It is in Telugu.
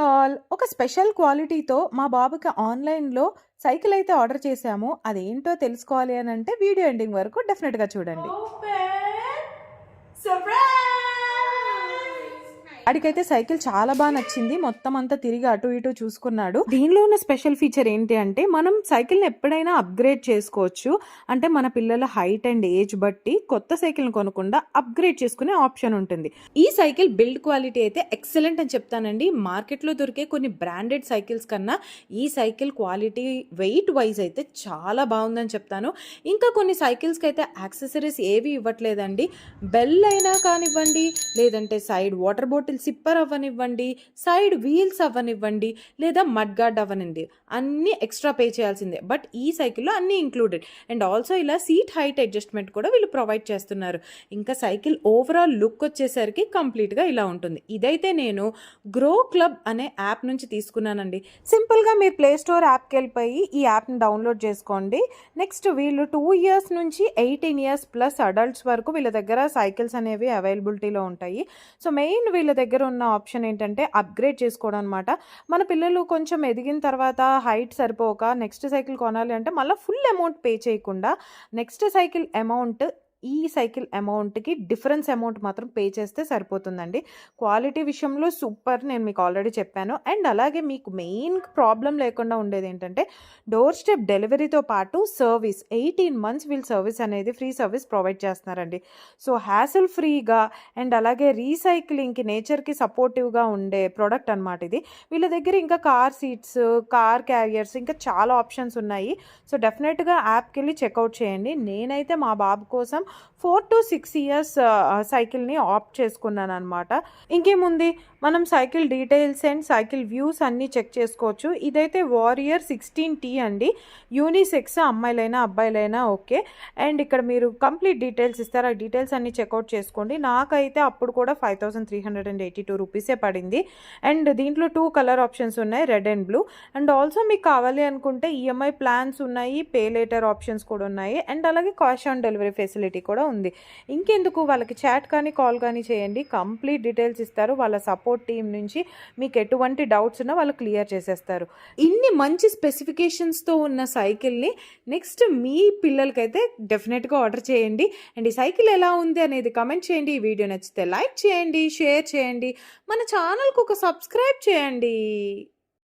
ఆల్ ఒక స్పెషల్ క్వాలిటీతో మా బాబుకి ఆన్లైన్లో సైకిల్ అయితే ఆర్డర్ చేశాము. అదేంటో తెలుసుకోవాలి అని అంటే వీడియో ఎండింగ్ వరకు డెఫినెట్గా చూడండి. వాడికైతే సైకిల్ చాలా బాగా నచ్చింది. మొత్తం అంతా తిరిగి అటు ఇటు చూసుకున్నాడు. దీనిలో ఉన్న స్పెషల్ ఫీచర్ ఏంటి అంటే మనం సైకిల్ని ఎప్పుడైనా అప్గ్రేడ్ చేసుకోవచ్చు. అంటే మన పిల్లల హైట్ అండ్ ఏజ్ బట్టి కొత్త సైకిల్ని కొనకుండా అప్గ్రేడ్ చేసుకునే ఆప్షన్ ఉంటుంది. ఈ సైకిల్ బిల్డ్ క్వాలిటీ అయితే ఎక్సలెంట్ అని చెప్తానండి. మార్కెట్లో దొరికే కొన్ని బ్రాండెడ్ సైకిల్స్ కన్నా ఈ సైకిల్ క్వాలిటీ వెయిట్ వైజ్ అయితే చాలా బాగుందని చెప్తాను. ఇంకా కొన్ని సైకిల్స్కి అయితే యాక్సెసరీస్ ఏవి ఇవ్వట్లేదండి. బెల్ అయినా కానివ్వండి లేదంటే సైడ్ వాటర్ బాటిల్ సిప్పర్ అవ్వనివ్వండి సైడ్ వీల్స్ అవ్వనివ్వండి లేదా మడ్ గార్డ్ అవ్వనివ్వండి అన్నీ ఎక్స్ట్రా పే చేయాల్సిందే. బట్ ఈ సైకిల్లో అన్నీ ఇంక్లూడెడ్ అండ్ ఆల్సో ఇలా సీట్ హైట్ అడ్జస్ట్మెంట్ కూడా వీళ్ళు ప్రొవైడ్ చేస్తున్నారు. ఇంకా సైకిల్ ఓవరాల్ లుక్ వచ్చేసరికి కంప్లీట్గా ఇలా ఉంటుంది. ఇదైతే నేను గ్రో క్లబ్ అనే యాప్ నుంచి తీసుకున్నానండి. సింపుల్గా మీరు ప్లే స్టోర్ యాప్కి వెళ్ళిపోయి ఈ యాప్ని డౌన్లోడ్ చేసుకోండి. నెక్స్ట్ వీళ్ళు టూ ఇయర్స్ నుంచి ఎయిటీన్ ఇయర్స్ ప్లస్ అడల్ట్స్ వరకు వీళ్ళ దగ్గర సైకిల్స్ అనేవి అవైలబిలిటీలో ఉంటాయి. సో మెయిన్ వీళ్ళ దగ్గర దగ్గర ఉన్న ఆప్షన్ ఏంటంటే అప్గ్రేడ్ చేసుకోవడం అనమాట మన పిల్లలు కొంచెం ఎదిగిన తర్వాత హైట్ సరిపోక నెక్స్ట్ సైకిల్ కొనాలి అంటే మళ్ళీ ఫుల్ అమౌంట్ పే చేయకుండా నెక్స్ట్ సైకిల్ అమౌంట్ ఈ సైకిల్ అమౌంట్కి డిఫరెన్స్ అమౌంట్ మాత్రం పే చేస్తే సరిపోతుందండి. క్వాలిటీ విషయంలో సూపర్ నేను మీకు ఆల్రెడీ చెప్పాను. అండ్ అలాగే మీకు మెయిన్ ప్రాబ్లం లేకుండా ఉండేది ఏంటంటే డోర్ స్టెప్ డెలివరీతో పాటు సర్వీస్ ఎయిటీన్ మంత్స్ వీళ్ళు సర్వీస్ అనేది ఫ్రీ సర్వీస్ ప్రొవైడ్ చేస్తున్నారండి. సో హ్యాసిల్ ఫ్రీగా అండ్ అలాగే రీసైక్లింగ్కి నేచర్కి సపోర్టివ్గా ఉండే ప్రోడక్ట్ అనమాట ఇది. వీళ్ళ దగ్గర ఇంకా కార్ సీట్స్ కార్ క్యారియర్స్ ఇంకా చాలా ఆప్షన్స్ ఉన్నాయి. సో డెఫినెట్గా యాప్కి వెళ్ళి చెక్అవుట్ చేయండి. నేనైతే మా బాబు కోసం ఫోర్ టు సిక్స్ ఇయర్స్ సైకిల్ని ఆప్ట్ చేసుకున్నాను అనమాట ఇంకేముంది? మనం cycle details and cycle views అన్నీ చెక్ చేసుకోవచ్చు. ఇదైతే వారియర్ సిక్స్టీన్ టీ అండి. యూనిసెక్స్ అమ్మాయిలైనా అబ్బాయిలైనా ఓకే. అండ్ ఇక్కడ మీరు కంప్లీట్ డీటెయిల్స్ ఇస్తారు? ఆ డీటెయిల్స్ అన్నీ చెక్అవుట్ చేసుకోండి. నాకైతే అప్పుడు కూడా five thousand three hundred and eighty two రూపీసే పడింది. అండ్ దీంట్లో టూ కలర్ ఆప్షన్స్ ఉన్నాయి. Red and blue. And also మీకు కావాలి అనుకుంటే ఈఎంఐ ప్లాన్స్ ఉన్నాయి. పే లేటర్ ఆప్షన్స్ కూడా ఉన్నాయి. అండ్ అలాగే క్యాష్ ఆన్ డెలివరీ ఫెసిలిటీ కూడా ఉంది. ఇంకెందుకు? వాళ్ళకి చాట్ కానీ కాల్ కానీ చేయండి. కంప్లీట్ డీటెయిల్స్ ఇస్తారు. వాళ్ళ సపోర్ట్ టీం నుంచి మీకు ఎటువంటి డౌట్స్ ఉన్నా వాళ్ళు క్లియర్ చేసేస్తారు. ఇన్ని మంచి స్పెసిఫికేషన్స్తో ఉన్న సైకిల్ని నెక్స్ట్ మీ పిల్లలకైతే డెఫినెట్గా ఆర్డర్ చేయండి. అండ్ ఈ సైకిల్ ఎలా ఉంది అనేది కమెంట్ చేయండి. ఈ వీడియో నచ్చితే లైక్ చేయండి షేర్ చేయండి. మన ఛానల్కి ఒక సబ్స్క్రైబ్ చేయండి.